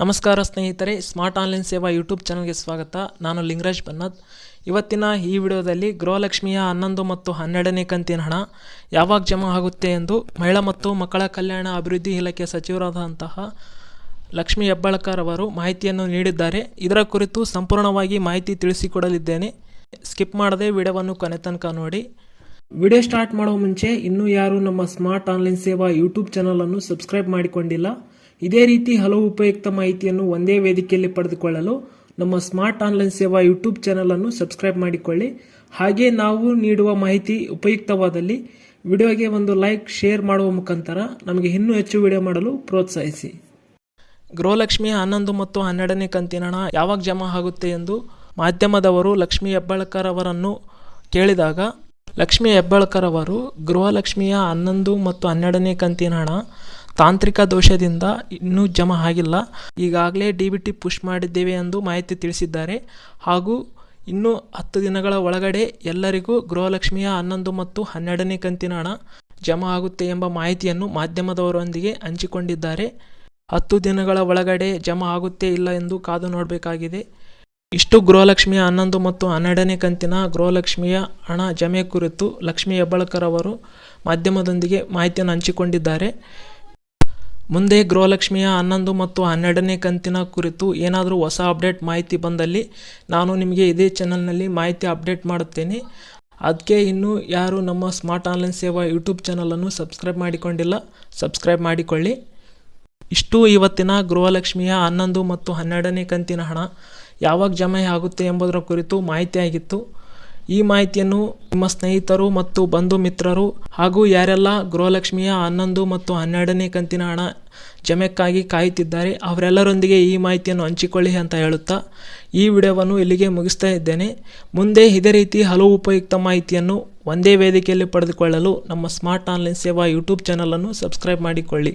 ನಮಸ್ಕಾರ ಸ್ನೇಹಿತರೆ smart online ಸೇವಾ ಯೂಟ್ಯೂಬ್ ಚಾನಲ್ಗೆ ಸ್ವಾಗತ. ನಾನು ಲಿಂಗರಾಜ್ ಬನ್ನತ್. ಇವತ್ತಿನ ಈ ವಿಡಿಯೋದಲ್ಲಿ ಗೃಹಲಕ್ಷ್ಮಿಯ ಹನ್ನೊಂದು ಮತ್ತು ಹನ್ನೆರಡನೇ ಕಂತಿನ ಹಣ ಯಾವಾಗ ಜಮಾ ಆಗುತ್ತೆ ಎಂದು ಮಹಿಳಾ ಮತ್ತು ಮಕ್ಕಳ ಕಲ್ಯಾಣ ಅಭಿವೃದ್ಧಿ ಇಲಾಖೆ ಸಚಿವರಾದಂತಹ ಲಕ್ಷ್ಮಿ ಹೆಬ್ಬಾಳ್ಕರ್ ಅವರು ಮಾಹಿತಿಯನ್ನು ನೀಡಿದ್ದಾರೆ. ಇದರ ಕುರಿತು ಸಂಪೂರ್ಣವಾಗಿ ಮಾಹಿತಿ ತಿಳಿಸಿಕೊಡಲಿದ್ದೇನೆ. ಸ್ಕಿಪ್ ಮಾಡದೆ ವಿಡಿಯೋವನ್ನು ಕೊನೆ ತನಕ ನೋಡಿ. ವಿಡಿಯೋ ಸ್ಟಾರ್ಟ್ ಮಾಡುವ ಮುಂಚೆ ಇನ್ನೂ ಯಾರು ನಮ್ಮ smart online Seva YouTube channel ಅನ್ನು ಸಬ್ಸ್ಕ್ರೈಬ್ ಮಾಡಿಕೊಂಡಿಲ್ಲ. ಇದೇ ರೀತಿ ಹಲವು ಉಪಯುಕ್ತ ಮಾಹಿತಿಯನ್ನು ಒಂದೇ ವೇದಿಕೆಯಲ್ಲಿ ಪಡೆದುಕೊಳ್ಳಲು ನಮ್ಮ smart online Seva YouTube channel ಅನ್ನು ಸಬ್ಸ್ಕ್ರೈಬ್ ಮಾಡಿಕೊಳ್ಳಿ. ಹಾಗೆ ನಾವು ನೀಡುವ ಮಾಹಿತಿ ಉಪಯುಕ್ತವಾದಲ್ಲಿ ವಿಡಿಯೋಗೆ ಒಂದು ಲೈಕ್, ಶೇರ್ ಮಾಡುವ ಮುಖಾಂತರ ನಮಗೆ ಇನ್ನೂ ಹೆಚ್ಚು ವಿಡಿಯೋ ಮಾಡಲು ಪ್ರೋತ್ಸಾಹಿಸಿ. ಗೃಹಲಕ್ಷ್ಮಿ ಹನ್ನೊಂದು ಮತ್ತು ಹನ್ನೆರಡನೇ ಕಂತಿನ ಹಣ ಯಾವಾಗ ಜಮಾ ಆಗುತ್ತೆ ಎಂದು ಮಾಧ್ಯಮದವರು ಲಕ್ಷ್ಮಿ ಹೆಬ್ಬಾಳ್ಕರ್ ಅವರನ್ನು ಕೇಳಿದಾಗ, ಲಕ್ಷ್ಮಿ ಹೆಬ್ಬಾಳ್ಕರ್ ಅವರು ಗೃಹಲಕ್ಷ್ಮಿಯ ಹನ್ನೊಂದು ಮತ್ತು ಹನ್ನೆರಡನೇ ಕಂತಿನ ಹಣ ತಾಂತ್ರಿಕ ದೋಷದಿಂದ ಇನ್ನೂ ಜಮಾ ಆಗಿಲ್ಲ. ಈಗಾಗಲೇ ಡಿ ಬಿ ಟಿ ಪುಷ್ ಮಾಡಿದ್ದೇವೆ ಎಂದು ಮಾಹಿತಿ ತಿಳಿಸಿದ್ದಾರೆ. ಹಾಗೂ ಇನ್ನು ಹತ್ತು ದಿನಗಳ ಒಳಗಡೆ ಎಲ್ಲರಿಗೂ ಗೃಹಲಕ್ಷ್ಮಿಯ ಹನ್ನೊಂದು ಮತ್ತು ಹನ್ನೆರಡನೇ ಕಂತಿನ ಹಣ ಜಮಾ ಆಗುತ್ತೆ ಎಂಬ ಮಾಹಿತಿಯನ್ನು ಮಾಧ್ಯಮದವರೊಂದಿಗೆ ಹಂಚಿಕೊಂಡಿದ್ದಾರೆ. ಹತ್ತು ದಿನಗಳ ಒಳಗಡೆ ಜಮಾ ಆಗುತ್ತೆ ಇಲ್ಲ ಎಂದು ಕಾದು ನೋಡಬೇಕಾಗಿದೆ. ಇಷ್ಟು ಗೃಹಲಕ್ಷ್ಮಿಯ ಹನ್ನೊಂದು ಮತ್ತು ಹನ್ನೆರಡನೇ ಕಂತಿನ ಗೃಹಲಕ್ಷ್ಮಿಯ ಹಣ ಜಮೆ ಕುರಿತು ಲಕ್ಷ್ಮಿ ಹೆಬ್ಬಾಳ್ಕರ್ ಅವರು ಮಾಧ್ಯಮದೊಂದಿಗೆ ಮಾಹಿತಿಯನ್ನು ಹಂಚಿಕೊಂಡಿದ್ದಾರೆ. ಮುಂದೆ ಗೃಹಲಕ್ಷ್ಮಿಯ ಹನ್ನೊಂದು ಮತ್ತು ಹನ್ನೆರಡನೇ ಕಂತಿನ ಕುರಿತು ಏನಾದರೂ ಹೊಸ ಅಪ್ಡೇಟ್ ಮಾಹಿತಿ ಬಂದಲ್ಲಿ ನಾನು ನಿಮಗೆ ಇದೇ ಚಾನಲ್ನಲ್ಲಿ ಮಾಹಿತಿ ಅಪ್ಡೇಟ್ ಮಾಡುತ್ತೇನೆ. ಅದಕ್ಕೆ ಇನ್ನೂ ಯಾರು ನಮ್ಮ ಸ್ಮಾರ್ಟ್ ಆನ್ಲೈನ್ ಸೇವಾ ಯೂಟ್ಯೂಬ್ ಚಾನಲನ್ನು ಸಬ್ಸ್ಕ್ರೈಬ್ ಮಾಡಿಕೊಂಡಿಲ್ಲ, ಸಬ್ಸ್ಕ್ರೈಬ್ ಮಾಡಿಕೊಳ್ಳಿ. ಇಷ್ಟು ಇವತ್ತಿನ ಗೃಹಲಕ್ಷ್ಮಿಯ ಹನ್ನೊಂದು ಮತ್ತು ಹನ್ನೆರಡನೇ ಕಂತಿನ ಹಣ ಯಾವಾಗ ಜಮೆ ಆಗುತ್ತೆ ಎಂಬುದರ ಕುರಿತು ಮಾಹಿತಿಯಾಗಿತ್ತು. ಈ ಮಾಹಿತಿಯನ್ನು ನಿಮ್ಮ ಸ್ನೇಹಿತರು ಮತ್ತು ಬಂಧು ಮಿತ್ರರು ಹಾಗೂ ಯಾರೆಲ್ಲ ಗೃಹಲಕ್ಷ್ಮಿಯ ಹನ್ನೊಂದು ಮತ್ತು ಹನ್ನೆರಡನೇ ಕಂತಿನ ಹಣ ಜಮೆಕ್ಕಾಗಿ ಕಾಯುತ್ತಿದ್ದಾರೆ, ಅವರೆಲ್ಲರೊಂದಿಗೆ ಈ ಮಾಹಿತಿಯನ್ನು ಹಂಚಿಕೊಳ್ಳಿ ಅಂತ ಹೇಳುತ್ತಾ ಈ ವಿಡಿಯೋವನ್ನು ಇಲ್ಲಿಗೆ ಮುಗಿಸ್ತಾ ಇದ್ದೇನೆ. ಮುಂದೆ ಇದೇ ರೀತಿ ಹಲವು ಉಪಯುಕ್ತ ಮಾಹಿತಿಯನ್ನು ಒಂದೇ ವೇದಿಕೆಯಲ್ಲಿ ಪಡೆದುಕೊಳ್ಳಲು ನಮ್ಮ ಸ್ಮಾರ್ಟ್ ಆನ್ಲೈನ್ ಸೇವಾ ಯೂಟ್ಯೂಬ್ ಚಾನಲನ್ನು ಸಬ್ಸ್ಕ್ರೈಬ್ ಮಾಡಿಕೊಳ್ಳಿ.